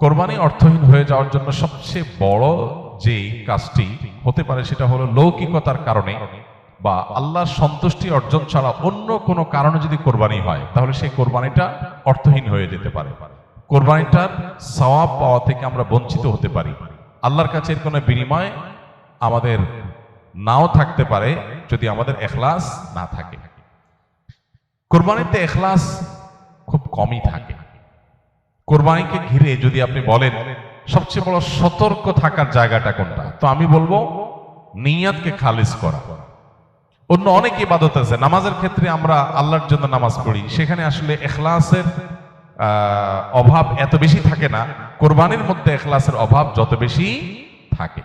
কোরবানি অর্থহীন হয়ে যাওয়ার জন্য সবচেয়ে বড় যে কাজটি হতে পারে সেটা হলো লৌকিকতার কারণে বা আল্লাহর সন্তুষ্টি অর্জন ছাড়া অন্য কোনো কারণে যদি কোরবানি হয়, তাহলে সেই কোরবানিটা অর্থহীন হয়ে যেতে পারে। কোরবানিটার সওয়াব পাওয়া থেকে আমরা বঞ্চিত হতে পারি। আল্লাহর কাছে এর কোনো বিনিময় আমাদের নাও থাকতে পারে যদি আমাদের এখলাস না থাকে। কোরবানিতে এখলাস খুব কমই থাকে। কোরবানিকে ঘিরে যদি আপনি বলেন, সবচেয়ে বড় সতর্ক থাকার জায়গাটা কোনটা? তো আমি বলব, নিয়াতকে খালিজ করা। অন্য অনেক ইবাদত আছে। নামাজের ক্ষেত্রে আমরা আল্লাহর জন্য নামাজ পড়ি। সেখানে আসলে এখলাসের অভাব এত বেশি থাকে না। কোরবানির মধ্যে এখলাসের অভাব যত বেশি থাকে।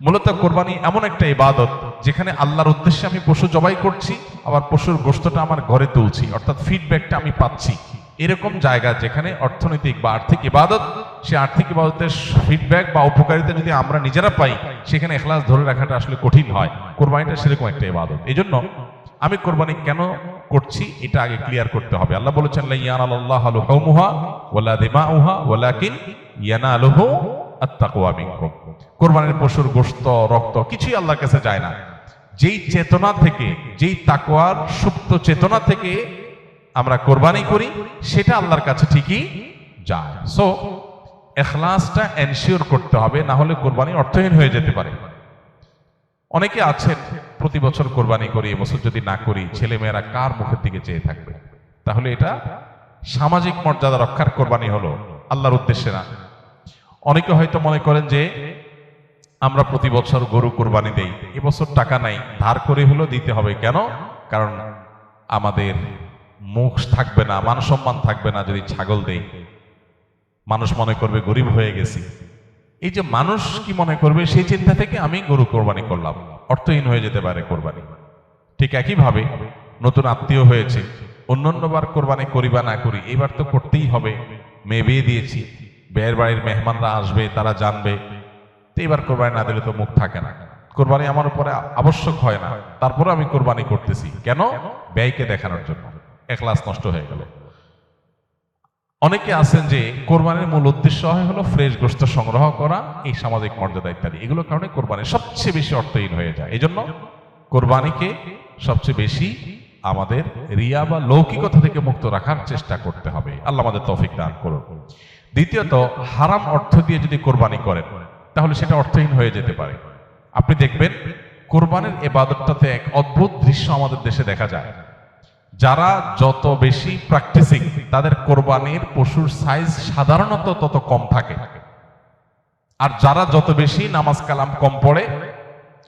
মূলত কোরবানি এমন একটা ইবাদত যেখানে আল্লাহর উদ্দেশ্যে আমি পশু জবাই করছি, আবার পশুর গোস্তটা আমার ঘরে তুলছি, অর্থাৎ ফিডব্যাকটা আমি পাচ্ছি। এরকম জায়গা যেখানে অর্থনৈতিক বা আর্থিক ইবাদত, সে আর্থিক ইবাদতের ফিডব্যাক বা উপকারিতা যদি আমরা নিজেরা পাই, সেখানে এখলাস ধরে রাখাটা আসলে কঠিন হয়। কোরবানিটা সেরকম একটা ইবাদত। এই জন্য আমি কোরবানি কেন করছি, এটা আগে ক্লিয়ার করতে হবে। আল্লাহ বলেছেন, লা ইয়ানালাল্লাহু আলহুমুহা ওয়ালা দিমাউহা ওয়ালাকিন ইয়ানালুহু আত্তাকওয়া মিনকুম কোরবানির পশুর গোশত, রক্ত কিছুই আল্লাহর কাছে যায় না। যেই চেতনা থেকে, যেই তাকওয়ার সুপ্ত চেতনা থেকে আমরা কোরবানি করি, সেটা আল্লাহর কাছে ঠিকই যায়। সো এখলাসটা এনশিওর করতে হবে, না হলে কোরবানি অর্থহীন হয়ে যেতে পারে। অনেকে আছেন, প্রতি বছর কোরবানি করি এবছর যদি না করি ছেলে মেয়েরা কার মুখের দিকে চেয়ে থাকবে? তাহলে এটা সামাজিক মর্যাদা রক্ষার কোরবানি হলো, আল্লাহর উদ্দেশ্যে না। অনেকে হয়তো মনে করেন যে, আমরা প্রতি বছর গরু কোরবানি দেই এবছর টাকা নাই, ধার করে হলো দিতে হবে। কেন? কারণ আমাদের মুখ থাকবে না, মান সম্মান থাকবে না যদি ছাগল দেই। মানুষ মনে করবে গরিব হয়ে গেছি। এই যে মানুষ কি মনে করবে, সেই চিন্তা থেকে আমি গরু কোরবানি করলাম। অর্থহীন হয়ে যেতে পারে কোরবানি। ঠিক একইভাবে নতুন আত্মীয় হয়েছে, অন্যান্যবার কোরবানি করি বা না করি, এবার তো করতেই হবে। মেয়ে বিয়ে দিয়েছি, বিয়ের বাড়ির মেহমানরা আসবে, তারা জানবে। তো এবার কোরবানি না দিলে তো মুখ থাকে না। কোরবানি আমার উপরে আবশ্যক হয় না। তারপরে আমি কোরবানি করতেছি। কেন? ব্যয়কে দেখানোর জন্য। একলাস নষ্ট হয়ে গেল। অনেকে আছেন যে কোরবানির মূল উদ্দেশ্য হয় হলো ফ্রেশ গোস্ত সংগ্রহ করা, এই সামাজিক মর্যাদা ইত্যাদি। এগুলোর কারণে কোরবানি সবচেয়ে বেশি অর্থহীন হয়ে যায়। এই জন্য কোরবানিকে সবচেয়ে বেশি আমাদের রিয়া বা লৌকিকতা থেকে মুক্ত রাখার চেষ্টা করতে হবে। আল্লাহ আমাদের তৌফিক দান করুন। দ্বিতীয়ত, হারাম অর্থ দিয়ে যদি কোরবানি করেন, তাহলে সেটা অর্থহীন হয়ে যেতে পারে। আপনি দেখবেন, কোরবানির এবাদতটাতে এক অদ্ভুত দৃশ্য আমাদের দেশে দেখা যায়। যারা যত বেশি প্র্যাকটিসিং তাদের কোরবানির পশুর সাইজ সাধারণত তত কম থাকে। আর যারা যত বেশি নামাজ কালাম কম পড়ে,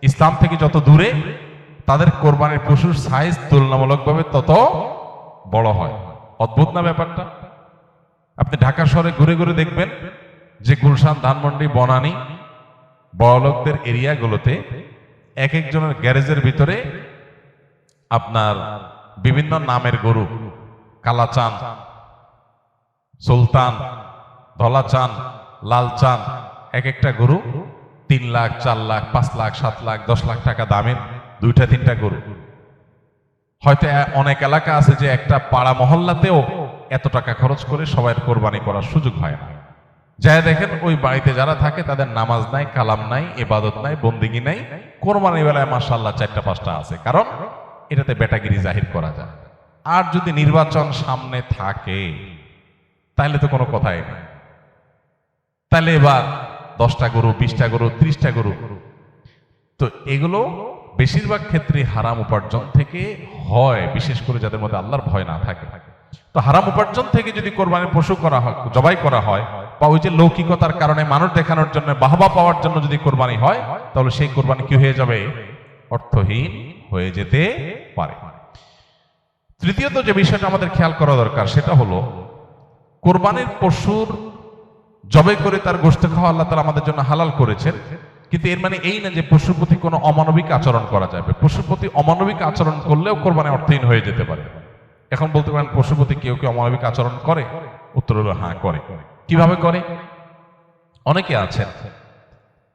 ইসলাম থেকে যত দূরে, তাদের কোরবানির পশুর সাইজ তুলনামূলকভাবে তত বড় হয়। অদ্ভুত না ব্যাপারটা? আপনি ঢাকা শহরে ঘুরে ঘুরে দেখবেন যে গুলশান, ধানমন্ডি, বনানী বড়লোকদের এরিয়াগুলোতে এক একজনের গ্যারেজের ভিতরে আপনার বিভিন্ন নামের গরু, কালাচান, সুলতান, ধলাচান, লালচান, এক একটা গরু তিন লাখ, চার লাখ, পাঁচ লাখ, সাত লাখ, দশ লাখ টাকা দামের দুইটা, তিনটা গরু। হয়তো অনেক এলাকা আছে যে একটা পাড়া মহল্লাতেও এত টাকা খরচ করে সবাই কোরবানি করার সুযোগ হয় না। যাই দেখেন, ওই বাড়িতে যারা থাকে তাদের নামাজ নাই, কালাম নাই, এবাদত নাই, বন্দিগি নাই কোরবানি বেলায় মাসাল্লাহ চারটা, পাঁচটা আছে। কারণ এটাতে বেটাগিরি জাহির করা যায়। আর যদি নির্বাচন সামনে থাকে, তাহলে তো কোনো কথাই নেই। তাহলে এবার দশটা গরু, বিশটা গরু, ত্রিশটা গরু। তো এগুলো বেশিরভাগ ক্ষেত্রে হারাম উপার্জন থেকে হয়, বিশেষ করে যাদের মধ্যে আল্লাহর ভয় না থাকে। তো হারাম উপার্জন থেকে যদি কোরবানির পশু করা হয়, জবাই করা হয়, বা ওই যে লৌকিকতার কারণে মানুষ দেখানোর জন্য, বাহবা পাওয়ার জন্য যদি কোরবানি হয়, তাহলে সেই কোরবানি কি হয়ে যাবে? অর্থহীন হয়ে যেতে পারে। তৃতীয়ত যে বিষয়টা আমাদের খেয়াল করা দরকার, সেটা হলো কোরবানির পশুর জবে করে তার গোষ্ঠ খাওয়া আল্লাহ তালা আমাদের জন্য হালাল করেছেন। কিন্তু এর মানে এই না যে পশুর প্রতি কোনো অমানবিক আচরণ করা যাবে। পশুর প্রতি অমানবিক আচরণ করলেও কোরবানি অর্থহীন হয়ে যেতে পারে। এখন বলতে পারেন পশুর প্রতি কেউ কেউ অমানবিক আচরণ করে? উত্তর হলো হ্যাঁ করে। কীভাবে করে? অনেকে আছেন,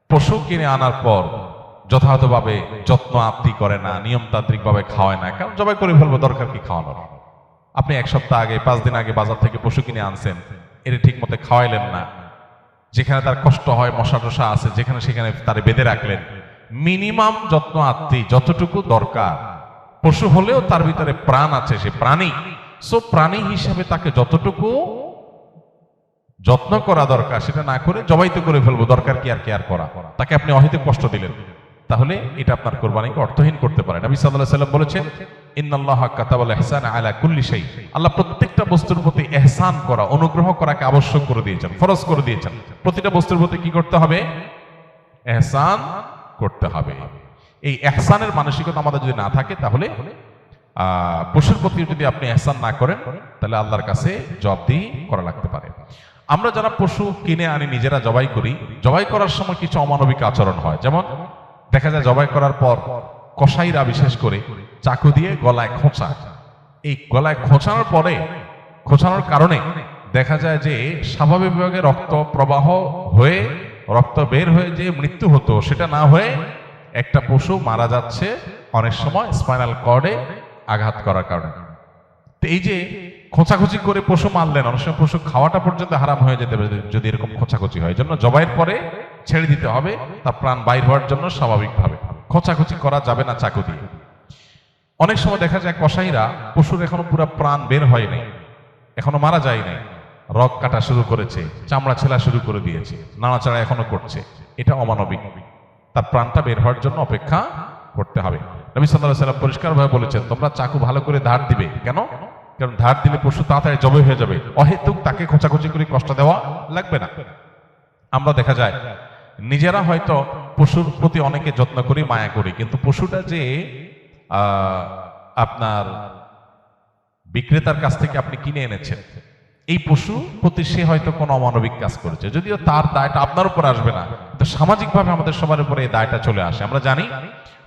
পশু কিনে আনার পর যথাযথভাবে যত্ন আত্মি করে না, নিয়মতান্ত্রিকভাবে খাওয়ায় না। কারণ জবাই করে ফেলব, দরকার কি খাওয়ানোর? আপনি এক সপ্তাহ আগে, পাঁচ দিন আগে বাজার থেকে পশু কিনে আনছেন, এটা ঠিক মতো খাওয়াইলেন না। যেখানে তার কষ্ট হয়, মশা টশা আছে, যেখানে সেখানে তার বেঁধে রাখলেন। মিনিমাম যত্ন আত্মি যতটুকু দরকার। পশু হলেও তার ভিতরে প্রাণ আছে, সে প্রাণী। সো প্রাণী হিসাবে তাকে যতটুকু যত্ন করা দরকার, সেটা না করে জবাইতে করে ফেলব, দরকার কি আর কেয়ার করা? তাকে আপনি অহিতে কষ্ট দিলেন। তাহলে এটা আপনার কোরবানিকে অর্থহীন করতে পারে। নবী সাল্লাহ সাল্লাম বলেছেন আল্লাহ প্রত্যেকটা বস্তুর প্রতি ইহসান করা, অনুগ্রহ করাকে করে দিয়েছেন, ফরজ করে দিয়েছেন। প্রতিটা বস্তুর প্রতি কি করতে হবে? এহসান করতে হবে। এই মানসিকতা আমাদের যদি না থাকে তাহলে পশুর প্রতি যদি আপনি এহসান না করেন, তাহলে আল্লাহর কাছে জবাবদিহি করা লাগতে পারে। আমরা যারা পশু কিনে আনি, নিজেরা জবাই করি, জবাই করার সময় কিছু অমানবিক আচরণ হয়। যেমন দেখা যায় জবাই করার পর কসাইরা বিশেষ করে চাকু দিয়ে গলায় খোঁচা। এই গলায় খোঁচানোর পরে, খোঁচানোর কারণে দেখা যায় যে স্বাভাবিকভাবে রক্ত প্রবাহ হয়ে, রক্ত বের হয়ে যে মৃত্যু হতো সেটা না হয়ে একটা পশু মারা যাচ্ছে অনেক সময় স্পাইনাল কর্ডে আঘাত করার কারণে। তো এই যে খোঁচাখুচি করে পশু মারলেন, অনেক সময় পশু খাওয়াটা পর্যন্ত হারাম হয়ে যেতে পারে যদি এরকম খোঁচাখুচি হয়। জন্য জবাইয়ের পরে ছেড়ে দিতে হবে তার প্রাণ বাইর হওয়ার জন্য স্বাভাবিকভাবে। খোঁচাখুচি করা যাবে না চাকু দিয়ে। অনেক সময় দেখা যায় কসাইরা পশুর এখনও পুরো প্রাণ বের হয়নি এখনও মারা যায় নাই। রক কাটা শুরু করেছে, চামড়া ছেলা শুরু করে দিয়েছে, নাড়াচাড়া এখনও করছে। এটা অমানবিক। তার প্রাণটা বের হওয়ার জন্য অপেক্ষা করতে হবে। নবী আলাইহি সাল্লাম পরিষ্কারভাবে বলেছেন, তোমরা চাকু ভালো করে ধার দিবে। কেন? কারণ ধার দিলে পশু তাড়াতাড়ি জবে হয়ে যাবে। অহেতুক তাকে খোঁচাখুচি করে কষ্ট দেওয়া লাগবে না। আমরা দেখা যায় নিজেরা হয়তো পশুর প্রতি অনেকে যত্ন করি, মায়া করি, কিন্তু পশুটা যে আপনার বিক্রেতার কাছ থেকে আপনি কিনে এনেছেন, এই পশু প্রতি সে হয়তো কোনো অমানবিক কাজ করেছে। যদিও তার দায়টা আপনার উপর আসবে না, কিন্তু সামাজিকভাবে আমাদের সবার উপরে এই দায়টা চলে আসে। আমরা জানি,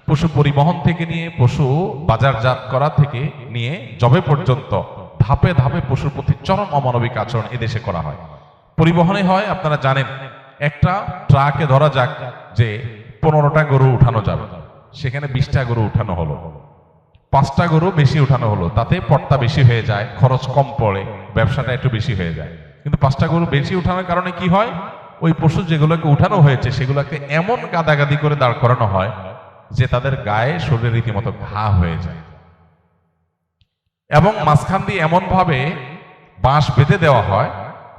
পশু পরিবহন থেকে নিয়ে, পশু বাজারজাত করা থেকে নিয়ে জবে পর্যন্ত ধাপে ধাপে পশুর প্রতি চরম অমানবিক আচরণ এদেশে করা হয়। পরিবহনে হয়, আপনারা জানেন একটা ট্রাকে ধরা যাক যে পনেরোটা গরু উঠানো যাবে। সেখানে বিশটা গরু উঠানো হলো। পাঁচটা গরু বেশি উঠানো হলো। তাতে পট্টা বেশি হয়ে যায়, খরচ কম পড়ে, ব্যবসাটা একটু বেশি হয়ে যায়। কিন্তু পাঁচটা গরু বেশি উঠানোর কারণে কি হয়? ওই পশু যেগুলোকে উঠানো হয়েছে, সেগুলোকে এমন গাদাগাদি করে দাঁড় করানো হয় যে তাদের গায়ে শরীরে রীতিমতো ঘা হয়ে যায়। এবং মাঝখান দিয়ে এমন ভাবে বাঁশ বেঁধে দেওয়া হয়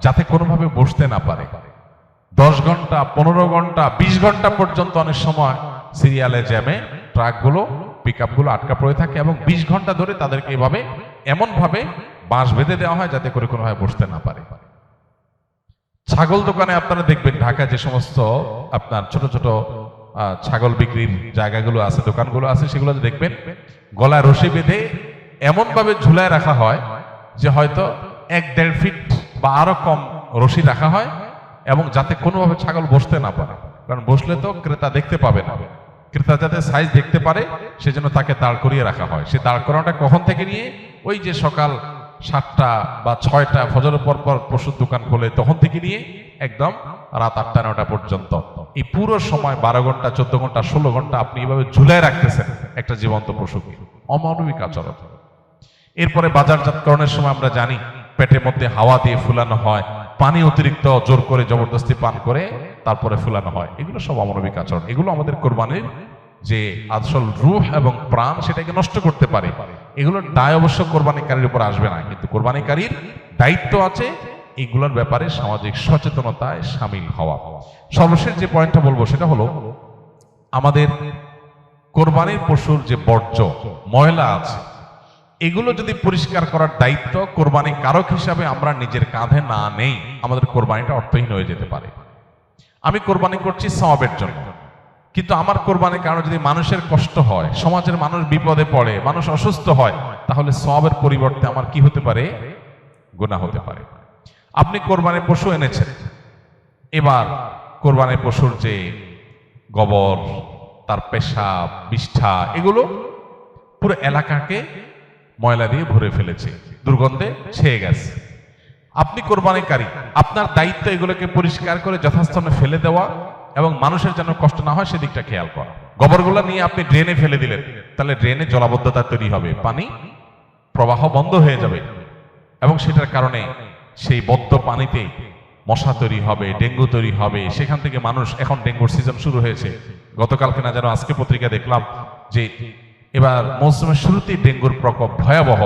যাতে কোনোভাবে বসতে না পারে। দশ ঘণ্টা, পনেরো ঘণ্টা, বিশ ঘণ্টা পর্যন্ত অনেক সময় সিরিয়ালে জ্যামে ট্রাকগুলো পিক আপগুলো আটকা পড়ে থাকে এবং বিশ ঘণ্টা ধরে তাদেরকে এভাবে এমন ভাবে বাঁশ বেঁধে দেওয়া হয় যাতে করে কোনোভাবে বসতে না পারে। ছাগল দোকানে আপনারা দেখবেন ঢাকায় যে সমস্ত আপনার ছোট ছোট ছাগল বিক্রির জায়গাগুলো আছে, দোকানগুলো আছে সেগুলো দেখবেন গলায় রশি বেঁধে এমন ভাবে ঝুলায় রাখা হয় যে হয়তো এক দেড় ফিট বা আরও কম রশি রাখা হয় এবং যাতে কোনোভাবে ছাগল বসতে না পারে। কারণ বসলে তো ক্রেতা দেখতে পাবে না। ক্রেতা যাতে সাইজ দেখতে পারে, সেজন্য তাকে দাঁড় করিয়ে রাখা হয়। সে দাঁড় করানোটা কখন থেকে নিয়ে? ওই যে সকাল সাতটা বা ছয়টা ফজরের পর পর পশুর দোকান খোলে, তখন থেকে নিয়ে একদম রাত আটটা নটা পর্যন্ত। এই পুরো সময় বারো ঘণ্টা, চোদ্দ ঘণ্টা, ষোলো ঘণ্টা আপনি এইভাবে ঝুলায় রাখতেছেন একটা জীবন্ত পশুকে। অমানবিক আচরণ। এরপরে বাজারজাতকরণের সময় আমরা জানি, পেটের মধ্যে হাওয়া দিয়ে ফুলানো হয় পানি অতিরিক্ত জোর করে, জবরদস্তি পান করে তারপরে ফুলানো হয়। এগুলো সব অমানবিক আচরণ এগুলো আমাদের কোরবানির যে আসল রূহ এবং প্রাণ, সেটাকে নষ্ট করতে পারে। এগুলোর দায় অবশ্য কোরবানিকারীর উপর আসবে না। কিন্তু কোরবানিকারীর দায়িত্ব আছে এগুলোর ব্যাপারে সামাজিক সচেতনতায় সামিল হওয়া। সর্বশেষ যে পয়েন্টটা বলব সেটা হলো, আমাদের কোরবানির পশুর যে বর্জ্য, ময়লা আছে এগুলো যদি পরিষ্কার করার দায়িত্ব কোরবানি কারক হিসাবে আমরা নিজের কাঁধে না নেই, আমাদের কোরবানিটা অর্থহীন হয়ে যেতে পারে। আমি কোরবানি করছি সওয়াবের জন্য। কিন্তু আমার কোরবানির কারণে যদি মানুষের কষ্ট হয়, সমাজের মানুষ বিপদে পড়ে, মানুষ অসুস্থ হয়, তাহলে সওয়াবের পরিবর্তে আমার কি হতে পারে? গুনাহ হতে পারে। আপনি কোরবানির পশু এনেছেন। এবার কোরবানির পশুর যে গোবর, তার পেশাব, বিষ্ঠা, এগুলো পুরো এলাকাকে ময়লা দিয়ে ভরে ফেলেছে। দুর্গন্ধে ছেয়ে গেছে। আপনি কোরবানিকারী, আপনার দায়িত্ব এগুলোকে পরিষ্কার করে যথাস্থানে ফেলে দেওয়া এবং মানুষের যেন কষ্ট না হয় সেদিকটা খেয়াল করা। গোবরগুলো নিয়ে আপনি ড্রেনে ফেলে দিলেন, তাহলে ড্রেনে জলাবদ্ধতা তৈরি হবে, পানি প্রবাহ বন্ধ হয়ে যাবে এবং সেটার কারণে সেই বদ্ধ পানিতে মশা তৈরি হবে, ডেঙ্গু তৈরি হবে। সেখান থেকে মানুষ, এখন ডেঙ্গুর সিজন শুরু হয়েছে। গতকালকে না যেন আজকে পত্রিকা দেখলাম যে এবার মৌসুমের শুরুতেই ডেঙ্গুর প্রকোপ ভয়াবহ।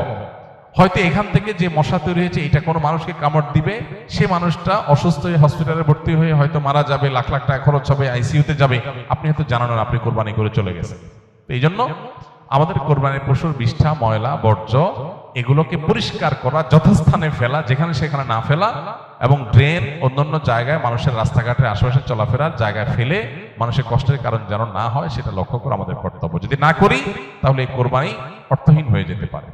হয়তো এখান থেকে যে মশা তৈরি হয়েছে, এটা কোনো মানুষকে কামড় দিবে, সে মানুষটা অসুস্থ হয়ে হসপিটালে ভর্তি হয়ে হয়তো মারা যাবে, লাখ লাখ টাকা খরচ হবে, আইসিইউতে যাবে। আপনি হয়তো জানান না, আপনি কোরবানি করে চলে গেছেন। তো এই জন্য আমাদের কোরবানির পশুর বিষ্ঠা, ময়লা, বর্জ্য, এগুলোকে পরিষ্কার করা, যথাস্থানে ফেলা, যেখানে সেখানে না ফেলা এবং ড্রেন অন্যান্য জায়গায় মানুষের রাস্তাঘাটের আশেপাশে চলাফেরার জায়গায় ফেলে মানুষের কষ্টের কারণ যেন না হয়, সেটা লক্ষ্য করে আমাদের কর্তব্য। যদি না করি, তাহলে এই কোরবানি অর্থহীন হয়ে যেতে পারে।